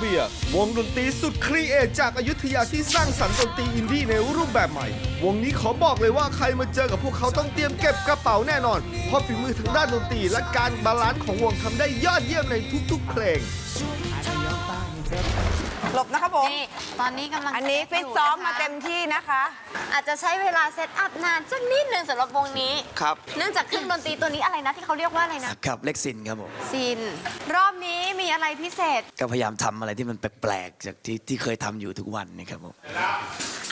เบีย วงดนตรีสุดครีเอทจากอายุทยาที่สร้างสรรค์ดนตรีอินดี้ในรูปแบบใหม่ วงนี้ขอบอกเลยว่าใครมาเจอกับพวกเขาต้องเตรียมเก็บกระเป๋าแน่นอน เพราะฝีมือทางด้านดนตรีและการบาลานซ์ของวงทำได้ยอดเยี่ยมในทุกๆเพลง หลบนะครับผม นี่ตอนนี้กำลังอันนี้เซฟิตตยู่ซ้อมนะคะมาเต็มที่นะคะ อาจจะใช้เวลาเซตอัพนานสักนิดนึงสำหรับวงนี้ ครับ เนื่องจากเครื่องดนตรีตัวนี้อะไรนะที่เขาเรียกว่าอะไรนะ ครับเล็กซินครับผมซิน รอบนี้มีอะไรพิเศษ ก็พยายามทำอะไรที่มันแปลกๆจากที่ที่เคยทำอยู่ทุกวันนะครับผม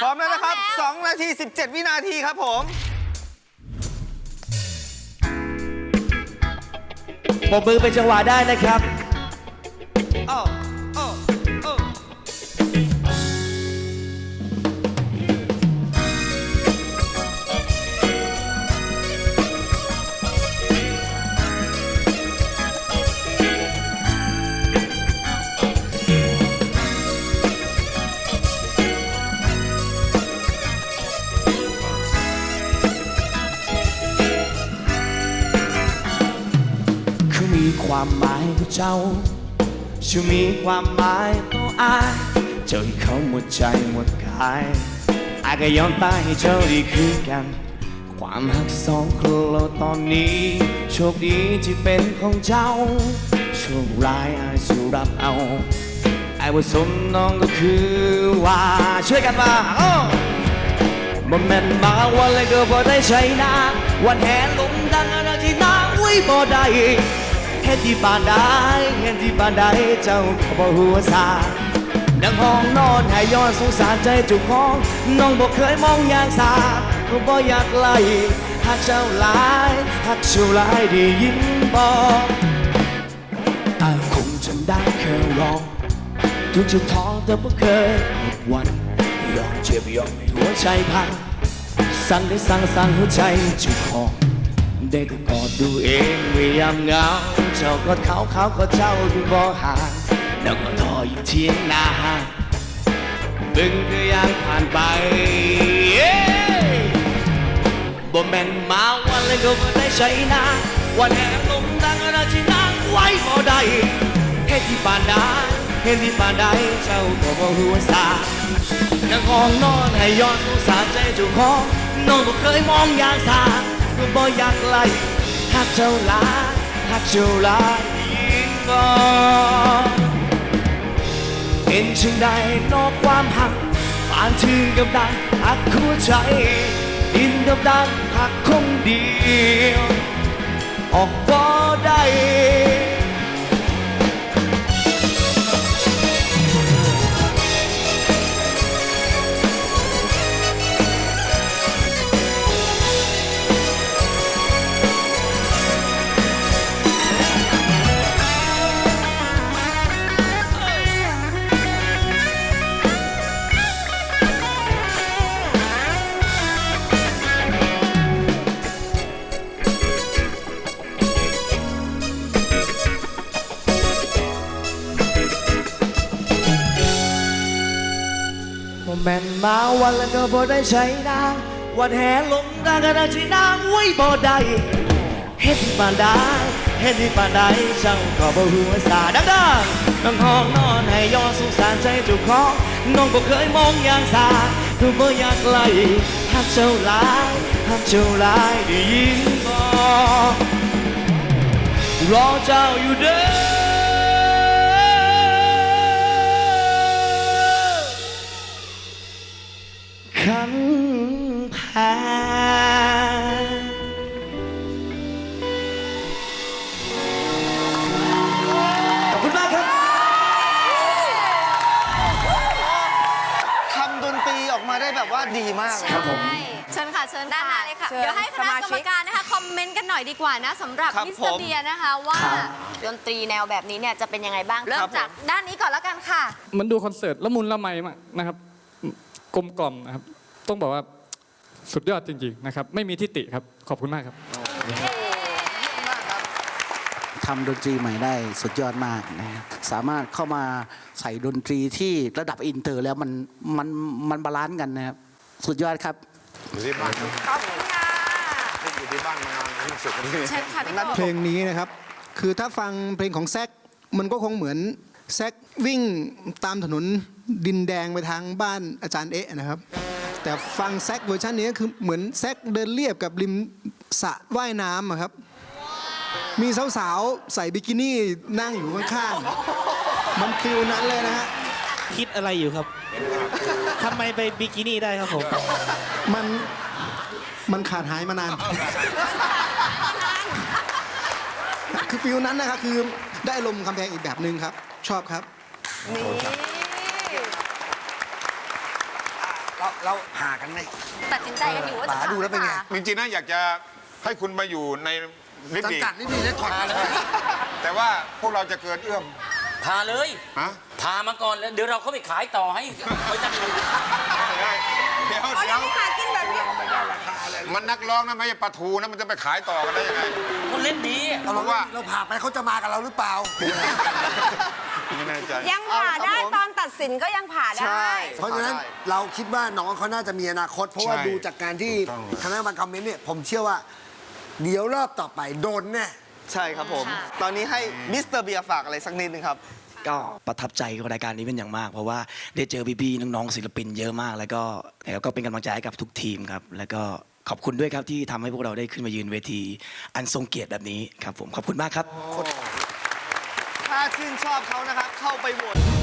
พร้อมแล้วนะครับ พร้อมแล้ว 2 นาที 17 วินาทีครับผม ปมมือเป็นจังหวะได้นะครับ ความหมายกับเจ้าชูมีความหมายต่ออายเจ้าให้เขาหมดใจหมดกายอายก็ยอมตายให้เจ้าได้คืนกัน ความหักสองคนเราตอนนี้ โชคดีที่เป็นของเจ้า โชคร้ายอายสู้รับเอาไอ้ว่าสมน้องก็คือว่าช่วยกันมาโอ้บ่แม่นมาวันเลยก็บ่ได้ใช้นาวันแห่ลมดังอะไรที่นาอุ้ยบ่ได้ เฮ็ดที่บ้านได้เฮ็ดที่บ้านได้เจ้าก็บ่หัวซาดังห้องนอนให้ย้อนสงสารใจจุกของ น้องบ่เคยมองอย่างสาก็บ่อยากไล่หักเจ้าหลายหักเจ้าหลายได้ยินบ่อายคงจำได้แค่ร้องทุกจะท้อแต่บ่เคยหมดวันยอมเจ็บยอมให้หัวใจพังสั่งได้สั่งสั่งหัวใจจุกคอง ได้แต่กอดดูเองไม่ยามเหงา เจ้าก็เขาเขาก็เจ้าดูบ่ห่างแล้วก็ทออยู่เทียงนาบึงก็ยังผ่านไปบ่แม่นมาวันเลยก็บ่ได้ใช้นาวันแห่ลมดังอะไรที่นางไว้บ่ได้เฮ็ดที่ปานได้เฮ็ดที่ปานได้เจ้าก็บ่หัวซานังห้องนอนให้ย้อนสงสารใจเจ้าของน้องบ่เคยมองอย่างสา ก็บ่อยากไล่หักเจ้าหลายหักเจ้าหลายยิ่งบ่เห็นจึงได้นอกความหักปานถึงกับดังหักหัวใจ ดินกับดังหักคงเดียว ออกบ่ ได้บ่แม่นมาวันแล้วก็บ่ได้ใช้นางวันแห่ลมดังก็ได้ใช้นางไว้บ่ได้เฮ็ดปานได้เฮ็ดปานได้ช่างก็บ่หัวสาดังดังน้องห้องนอนให้ย้อนสงสารใจเจ้าของน้องก็เคยมองอย่างสาคือบ่อยากไล่หักเจ้าหลายหักเจ้าหลายได้ยินบ่รอเจ้าอยู่เด้อ ด้แบบว่าดีมากเลยครับผม เชิญค่ะเชิญด้านหค่ะน้าเลยค่ะเดี๋ยวให้คสณะมากรชิรกมการนะคะคอมเมนต์กันหน่อยดีกว่านะสำหรับครับมิสเตอผมร์เบียร์นะคะว่าดนตรีแนวแบบนี้เนี่ยจะเป็นยังไงบ้าง เริ่มจากด้านนี้ก่อนแล้วกันค่ะ มันดูคอนเสิร์ตละมุนละไมมากนะครับกลมกล่อมนะครับ ต้องบอกว่าสุดยอดจริง ๆ นะครับ ไม่มีทิฏฐิครับ ขอบคุณมากครับ ทำดนตรีใหม่ได้สุดยอดมากนะครับสามารถเข้ามาใส่ดนตรีที่ระดับอินเตอร์แล้วมันมันมันบาลานซ์กันนะครับ สุดยอดครับขอบคุณค่ะเชิญค่ะพี่กบเพลงนี้นะครับ คือถ้าฟังเพลงของแซกมันก็คงเหมือนแซกวิ่งตามถนนดินแดงไปทางบ้านอาจารย์เอ๊ะนะครับ แต่ฟังแซกเวอร์ชันนี้ก็คือเหมือนแซกเดินเรียบกับริมสระว่ายน้ำอะครับ มีสาวๆ ใส่บิกินี่นั่งอยู่ข้างๆ มันฟิลนั้นเลยนะฮะคิดอะไรอยู่ครับ ทำไมไปบิกินี่ได้ครับผม มันมันขาดหายมานาน คือฟิลนั้นนะครับคือได้ลมณ์คำแพงอีกแบบหนึ่งครับ ชอบครับ นี่เราเราหากันไหม ตัดสินใจกันอยู่ว่าจะป๋าดูแล้วเป็นไงผ่าจริงๆนะอยากจะให้คุณมาอยู่ในลิฟสังต์ดีกัดนี่มีได้ถอดเลยแต่ว่าพวกเราจะเกินเอื้อม พาเลย ฮะพามาก่อนแล้วเดี๋ยวเราเข้าไปขายต่อให้ไปจังหวัดเดี๋ยวเขาเดี๋ยวยังหากินแบบนี้มันนักร้องนะไม่ใช่ปลาทูนะมันจะไปขายต่อกันได้ยังไง คนเล่นดีเราเพราะว่า เราผ่าไปเขาจะมากับเราหรือเปล่า ไม่แน่ใจ ยัยังผ่าผ่าได้ได้ตอนตัดสินก็ยังผ่าได้ เพราะฉะนั้นเราคิดว่าน้องเขาน่าจะมีอนาคต เพราะว่าใช่ดูจากการที่ถูกต้องคณะกรรมการคอมเมนต์เนี่ยผมเชื่อว่า เดี๋ยวรอบต่อไปโดนแน่ ใช่ครับผมตอนนี้ให้มิสเตอร์เบียร์ฝากอะไรสักนิดนึงครับ ก็ประทับใจกับรายการนี้เป็นอย่างมาก เพราะว่าได้เจอพี่ๆน้องๆศิลปินเยอะมาก แล้วก็แล้วก็เป็นกำลังใจให้กับทุกทีมครับ แล้วก็ขอบคุณด้วยครับที่ทำให้พวกเราได้ขึ้นมายืนเวที อันทรงเกียรติแบบนี้ครับผมขอบคุณมากครับ ถ้าชื่นชอบเขานะครับ เข้าไปโหวต